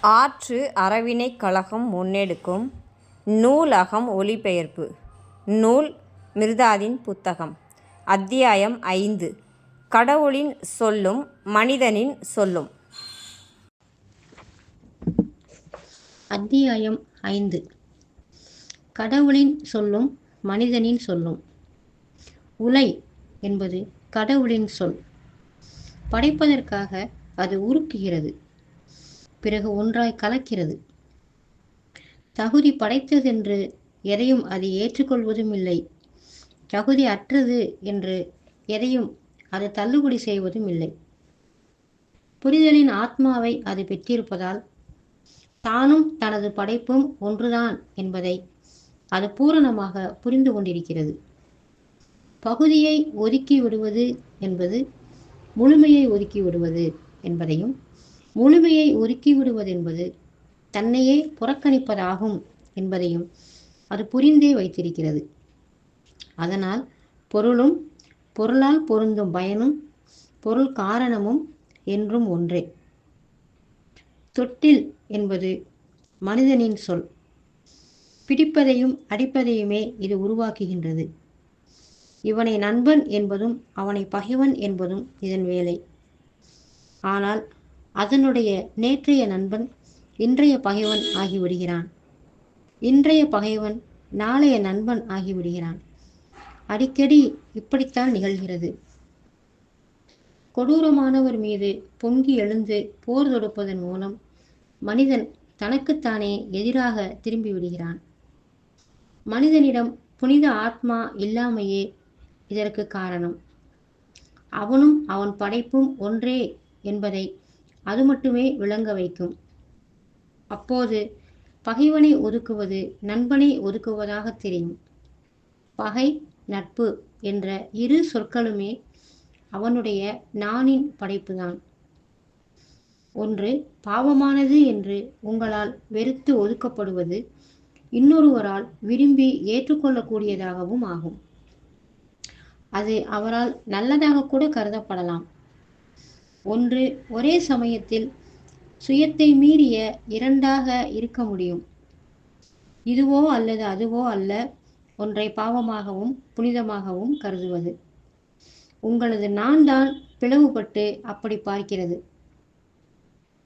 ஆற்று அறவினைக் கழகம் முன்னெடுக்கும் நூலகம் ஒளிபெயர்ப்பு நூல் மிருதாதின் புத்தகம். அத்தியாயம் ஐந்து. கடவுளின் சொல்லும் மனிதனின் சொல்லும். அத்தியாயம் ஐந்து. கடவுளின் சொல்லும் மனிதனின் சொல்லும். உலை என்பது கடவுளின் சொல். படைப்பதற்காக அது உருக்குகிறது. பிறகு ஒன்றாய் கலக்கிறது. தகுதி படைத்ததென்று எதையும் அது ஏற்றுக்கொள்வதும் இல்லை. தகுதி அற்றது என்று எதையும் அது தள்ளுபடி செய்வதும் இல்லை. புரிதலின் ஆத்மாவை அது பெற்றிருப்பதால் தானும் தனது படைப்பும் ஒன்றுதான் என்பதை அது பூரணமாக புரிந்து கொண்டிருக்கிறது. பகுதியை ஒதுக்கி விடுவது என்பது முழுமையை ஒதுக்கி விடுவது என்பதையும் முழுமையை ஒதுக்கி விடுவதென்பது தன்னையே புறக்கணிப்பதாகும் என்பதையும் அது புரிந்தே வைத்திருக்கிறது. அதனால் பொருளும் பொருளால் பொருந்தும் பயனும் பொருள் காரணமும் என்றும் ஒன்றே. தொட்டில் என்பது மனிதனின் சொல். பிடிப்பதையும் அடிப்பதையுமே இது உருவாக்குகின்றது. இவனை நண்பன் என்பதும் அவனை பகைவன் என்பதும் இதன் வேலை. ஆனால் அதனுடைய நேற்றைய நண்பன் இன்றைய பகைவன் ஆகிவிடுகிறான். இன்றைய பகைவன் நாளைய நண்பன் ஆகிவிடுகிறான். அடிக்கடி இப்படித்தான் நிகழ்கிறது. கொடூரமானவர் மீது பொங்கி எழுந்து போர் தொடுப்பதன் மூலம் மனிதன் தனக்குத்தானே எதிராக திரும்பி விடுகிறான் மனிதனிடம் புனித ஆத்மா இல்லாமையே இதற்கு காரணம். அவனும் அவன் படைப்பும் ஒன்றே என்பதை அது மட்டுமே விளங்க வைக்கும். அப்போது பகைவனை ஒதுக்குவது நண்பனை ஒதுக்குவதாக தெரியும். பகை நட்பு என்ற இரு சொற்களுமே அவனுடைய நானின் படைப்புதான். ஒன்று பாவமானது என்று உங்களால் வெறுத்து ஒதுக்கப்படுவது இன்னொருவரால் விரும்பி ஏற்றுக்கொள்ளக்கூடியதாகவும் ஆகும். அது அவரால் நல்லதாக கூட கருதப்படலாம். ஒன்று ஒரே சமயத்தில் சுயத்தை மீறிய இரண்டாக இருக்க முடியும். இதுவோ அல்லது அதுவோ அல்ல ஒன்றை பாவமாகவும் புனிதமாகவும் கருதுவது. உங்களது நான் தான் பிளவுபட்டு அப்படி பார்க்கிறது.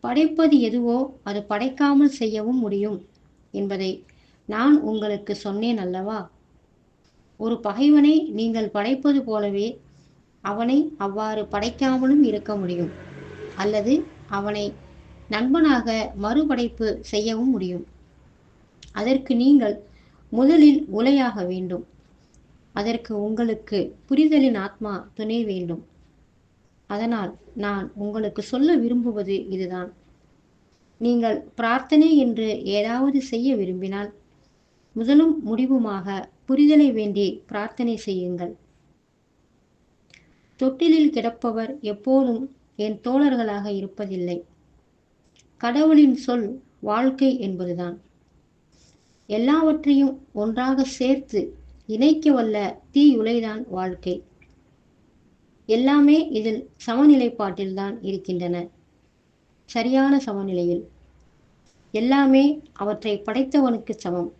படைப்பது எதுவோ அது படைக்காமல் செய்யவும் முடியும் என்பதை நான் உங்களுக்கு சொன்னேன் அல்லவா? ஒரு பகைவனை நீங்கள் படைப்பது போலவே அவனை அவ்வாறு படைக்காமலும் இருக்க முடியும். அல்லது அவனை நண்பனாக மறுபடைப்பு செய்யவும் முடியும். அதற்கு நீங்கள் முதலில் உலையாக வேண்டும். அதற்கு உங்களுக்கு புரிதலின் ஆத்மா துணை வேண்டும். அதனால் நான் உங்களுக்கு சொல்ல விரும்புவது இதுதான். நீங்கள் பிரார்த்தனை என்று ஏதாவது செய்ய விரும்பினால் முதலும் முடிவுமாக புரிதலை வேண்டி பிரார்த்தனை செய்யுங்கள். தொட்டிலில் கிடப்பவர் எப்போதும் என் தோழர்களாக இருப்பதில்லை. கடவுளின் சொல் வாழ்க்கை என்பதுதான். எல்லாவற்றையும் ஒன்றாக சேர்த்து இணைக்க வல்ல தீயுலைதான் வாழ்க்கை. எல்லாமே இதில் சமநிலைப்பாட்டில்தான் இருக்கின்றன. சரியான சமநிலையில். எல்லாமே அவற்றை படைத்தவனுக்கு சமம்.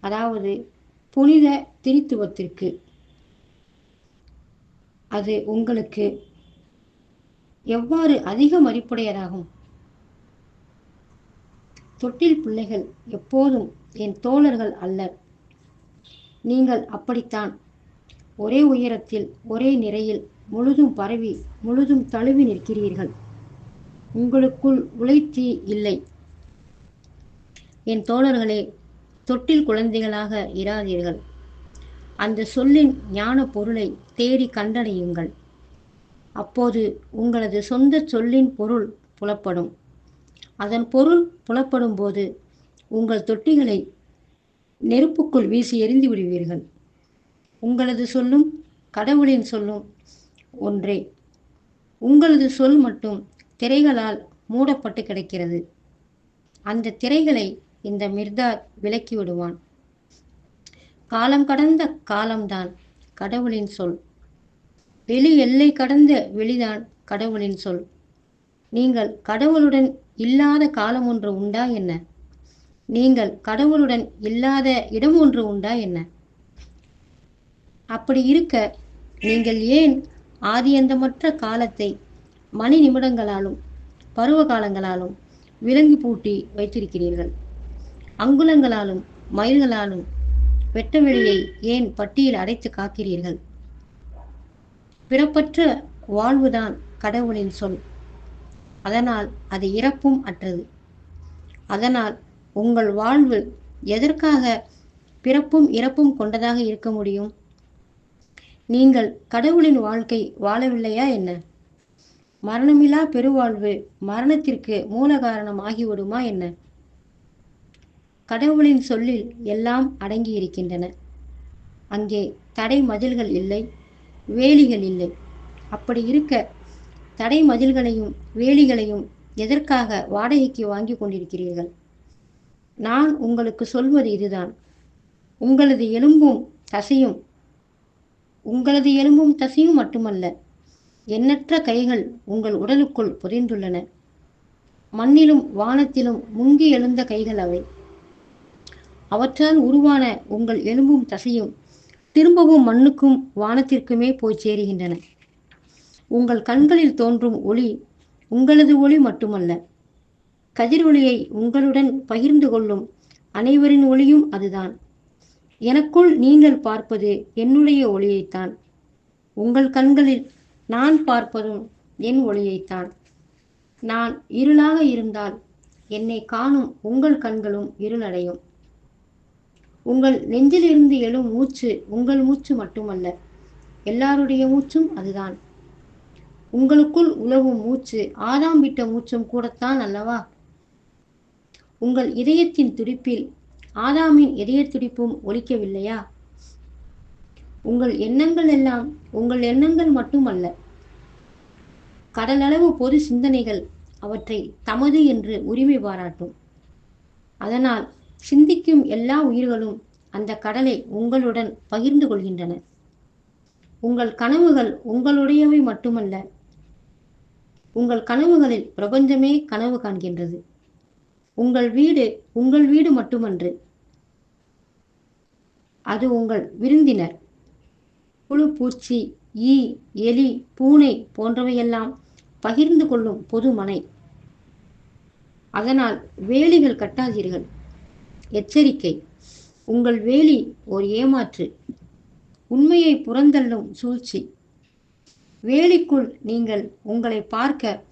அதாவது புனித திரித்துவத்திற்கு. அது உங்களுக்கு எவ்வாறு அதிக மதிப்புடையதாகும் தொட்டில் பிள்ளைகள் எப்போதும் என் தோழர்கள் அல்லர் நீங்கள் அப்படித்தான். ஒரே உயரத்தில் ஒரே நிறையில் முழுதும் பரவி முழுதும் தழுவி நிற்கிறீர்கள். உங்களுக்குள் உழைத்தி இல்லை. என் தோழர்களே தொட்டில் குழந்தைகளாக இராதீர்கள். அந்த சொல்லின் ஞான பொருளை தேடி கண்டடையுங்கள். அப்போது உங்களது சொந்த சொல்லின் பொருள் புலப்படும். அதன் பொருள் புலப்படும் போது உங்கள் தொட்டிகளை நெருப்புக்குள் வீசி எறிந்து விடுவீர்கள். உங்களது சொல்லும் கடவுளின் சொல்லும் ஒன்றே. உங்களது சொல் மட்டும் திரைகளால் மூடப்பட்டு கிடக்கிறது. அந்த திரைகளை இந்த மிர்தாத் விலக்கி விடுவான். காலம் கடந்த காலம்தான். கடவுளின் சொல். வெளி எல்லை கடந்த வெளிதான் கடவுளின் சொல். நீங்கள் கடவுளுடன் இல்லாத காலம் ஒன்று உண்டா என்ன? நீங்கள் கடவுளுடன் இல்லாத இடம் ஒன்று உண்டா என்ன? அப்படி இருக்க நீங்கள் ஏன் ஆதியந்தமற்ற காலத்தை மணி நிமிடங்களாலும் பருவ காலங்களாலும் விலங்கி பூட்டி வைத்திருக்கிறீர்கள்? அங்குலங்களாலும் மயில்களாலும் வெட்டவெளியை ஏன் பட்டியல் அடைத்து காக்கிறீர்கள்? பிறப்பற்ற வாழ்வுதான் கடவுளின் சொல். அதனால் அது இறப்பும் அற்றது. அதனால் உங்கள் வாழ்வு எதற்காக பிறப்பும் இறப்பும் கொண்டதாக இருக்க முடியும்? நீங்கள் கடவுளின் வாழ்க்கை வாழவில்லையா என்ன? மரணமில்லா பெருவாழ்வு மரணத்திற்கு மூல காரணம் ஆகிவிடுமா என்ன? கடவுளின் சொல்லில் எல்லாம் அடங்கி இருக்கின்றன அங்கே தடை மதில்கள் இல்லை வேலிகள் இல்லை. அப்படி இருக்க தடை மதில்களையும் வேலிகளையும் எதற்காக வாடகைக்கு வாங்கி கொண்டிருக்கிறீர்கள்? நான் உங்களுக்கு சொல்வது இதுதான். உங்களது எலும்பும் தசையும் உங்களது எலும்பும் தசையும் மட்டுமல்ல எண்ணற்ற கைகள் உங்கள் உடலுக்குள் புதைந்துள்ளன. மண்ணிலும் வானத்திலும் முங்கி எழுந்த கைகள் அவை. அவற்றால் உருவான உங்கள் எலும்பும் தசையும் திரும்பவும் மண்ணுக்கும் வானத்திற்குமே போய் சேருகின்றன. உங்கள் கண்களில் தோன்றும் ஒளி உங்களது ஒளி மட்டுமல்ல கதிரொளியை உங்களுடன் பகிர்ந்து கொள்ளும் அனைவரின் ஒளியும் அதுதான். எனக்குள் நீங்கள் பார்ப்பது என்னுடைய ஒளியைத்தான். உங்கள் கண்களில் நான் பார்ப்பதும் என் ஒளியைத்தான். நான் இருளாக இருந்தால் என்னை காணும் உங்கள் கண்களும் இருளடையும். உங்கள் நெஞ்சிலிருந்து எழும் மூச்சு உங்கள் மூச்சு மட்டுமல்ல எல்லாருடைய மூச்சும் அதுதான். உங்களுக்குள் உலவும் மூச்சு ஆதாம் விட்ட மூச்சும் கூடத்தான் அல்லவா? உங்கள் இதயத்தின் துடிப்பில் ஆதாமின் இதய துடிப்பும் ஒலிக்கவில்லையா? உங்கள் எண்ணங்கள் எல்லாம் உங்கள் எண்ணங்கள் மட்டுமல்ல கடலளவு பொது சிந்தனைகள் அவற்றை தமது என்று உரிமை பாராட்டும். அதனால் சிந்திக்கும் எல்லா உயிர்களும் அந்த கடலை உங்களுடன் பகிர்ந்து கொள்கின்றன உங்கள் கனவுகள் உங்களுடையவை மட்டுமல்ல உங்கள் கனவுகளில் பிரபஞ்சமே கனவு காண்கின்றது. உங்கள் வீடு உங்கள் வீடு மட்டுமன்று அது உங்கள் விருந்தினர். புழு பூச்சி ஈ எலி பூனை போன்றவையெல்லாம் பகிர்ந்து கொள்ளும் பொது மனை அதனால் வேலிகள் கட்டாதீர்கள். எச்சரிக்கை. உங்கள் வேலி ஒரு ஏமாற்று. உண்மையை புறந்தள்ளும் சூழ்ச்சி. வேலிக்குள் நீங்கள் உங்களை பார்க்க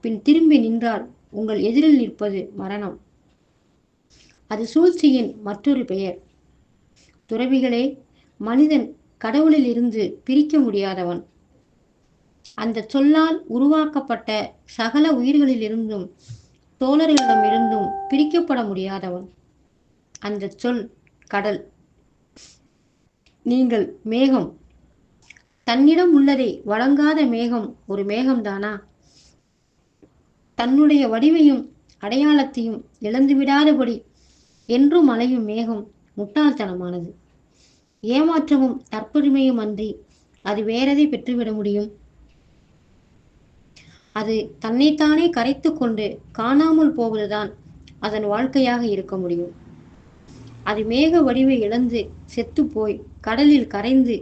பின் திரும்பி நின்றால் உங்கள் எதிரில் நிற்பது மரணம். அது சூழ்ச்சியின் மற்றொரு பெயர். துறவிகளே மனிதன் கடவுளில் இருந்து பிரிக்க முடியாதவன். அந்த சொல்லால் உருவாக்கப்பட்ட சகல உயிர்களிலிருந்தும் தோழர்களிடமிருந்தும் பிரிக்கப்பட முடியாதவன். அந்த சொல் கடல். நீங்கள் மேகம். தன்னிடம் உள்ளதை வழங்காத மேகம் ஒரு மேகம்தானா? தன்னுடைய வடிவையும் அடையாளத்தையும் இழந்துவிடாதபடி என்றும் அலையும் மேகம் முட்டாள்தனமானது. ஏமாற்றமும் தற்பெருமையும் அன்றி அது வேறதை பெற்றுவிட முடியும்? அது தன்னைத்தானே கரைத்து கொண்டு காணாமல் போவதுதான் அதன் வாழ்க்கையாக இருக்க முடியும். அது மேக வடிவை இழந்து செத்து போய் கடலில் கரைந்து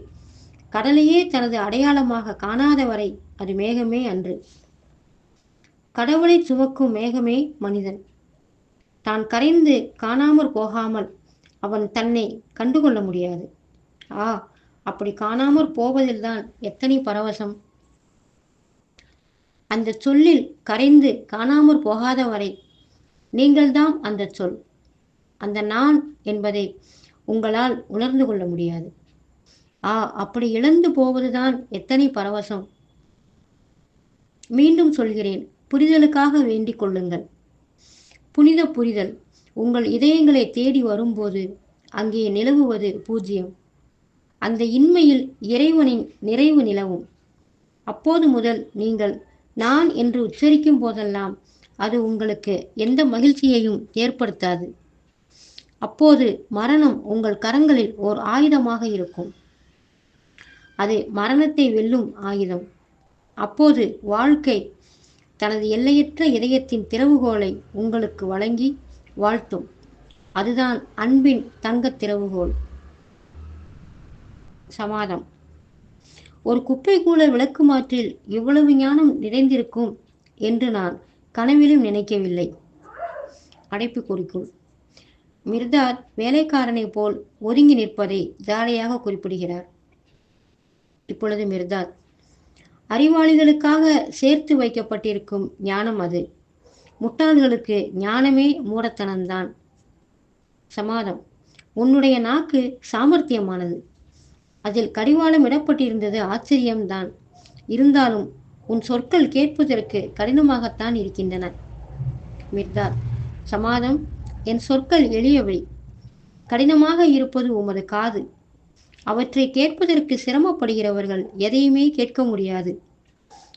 கடலையே தனது அடையாளமாக காணாத வரை அது மேகமே அன்று. கடவுளை சுவக்கும் மேகமே மனிதன். தான் கரைந்து காணாமற் போகாமல் அவன் தன்னை கண்டுகொள்ள முடியாது. ஆ அப்படி காணாமற் போவதில்தான் எத்தனை பரவசம். அந்த சொல்லில் கரைந்து காணாமற் போகாத வரை நீங்கள்தான் அந்த சொல். அந்த நான் என்பதை உங்களால் உணர்ந்து கொள்ள முடியாது. ஆ அப்படி இழந்து போவதுதான் எத்தனை பரவசம். மீண்டும் சொல்கிறேன் புரிதலுக்காக வேண்டிக் கொள்ளுங்கள். புனித புரிதல் உங்கள் இதயங்களை தேடி வரும்போது அங்கே நிலவுவது பூஜ்ஜியம் அந்த இன்மையில் இறைவனின் நிறைவு நிலவும். அப்போது முதல் நீங்கள் நான் என்று உச்சரிக்கும் போதெல்லாம் அது உங்களுக்கு எந்த மகிழ்ச்சியையும் ஏற்படுத்தாது. அப்போது மரணம் உங்கள் கரங்களில் ஓர் ஆயுதமாக இருக்கும். அது மரணத்தை வெல்லும் ஆயுதம். அப்போது வாழ்க்கை தனது எல்லையற்ற இதயத்தின் திறவுகோலை உங்களுக்கு வழங்கி வாழ்த்தும். அதுதான் அன்பின் தங்க திறவுகோல். சமாதம். ஒரு குப்பை கூட விளக்குமாற்றில் இவ்வளவு ஞானம் நிறைந்திருக்கும் என்று நான் கனவிலும் நினைக்கவில்லை. அடைப்பு குறிக்குள் மிர்தாத் வேலைக்காரனை போல் ஒதுங்கி நிற்பதை ஜாலியாக குறிப்பிடுகிறார். இப்பொழுது மிர்தாத் அறிவாளிகளுக்காக சேர்த்து வைக்கப்பட்டிருக்கும் ஞானம் அது. முட்டாள்களுக்கு ஞானமே மூடத்தனம்தான். சமாதம். உன்னுடைய நாக்கு சாமர்த்தியமானது. அதில் கடிவாளம் இடப்பட்டிருந்தது ஆச்சரியம்தான். இருந்தாலும் உன் சொற்கள் கேட்பதற்கு கடினமாகத்தான் இருக்கின்றன. மிர்தாத் சமாதம். என் சொற்கள் எளியவை. கடினமாக இருப்பது உமது காது. அவற்றை கேட்பதற்கு சிரமப்படுகிறவர்கள் எதையுமே கேட்க முடியாது.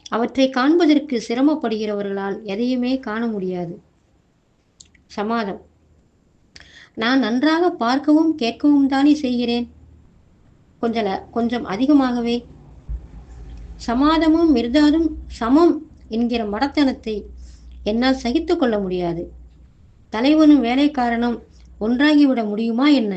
அவற்றை காண்பதற்கு சிரமப்படுகிறவர்களால் எதையுமே காண முடியாது. சமாதம். நான் நன்றாக பார்க்கவும் கேட்கவும் தானே செய்கிறேன். கொஞ்ச கொஞ்சம் அதிகமாகவே. சமாதமும் மிர்தாதும் சமம் என்கிற மடத்தனத்தை என்னால் சகித்து கொள்ள முடியாது. தலைவனும் வேலைக்காரனும் ஒன்றாகிவிட முடியுமா என்ன?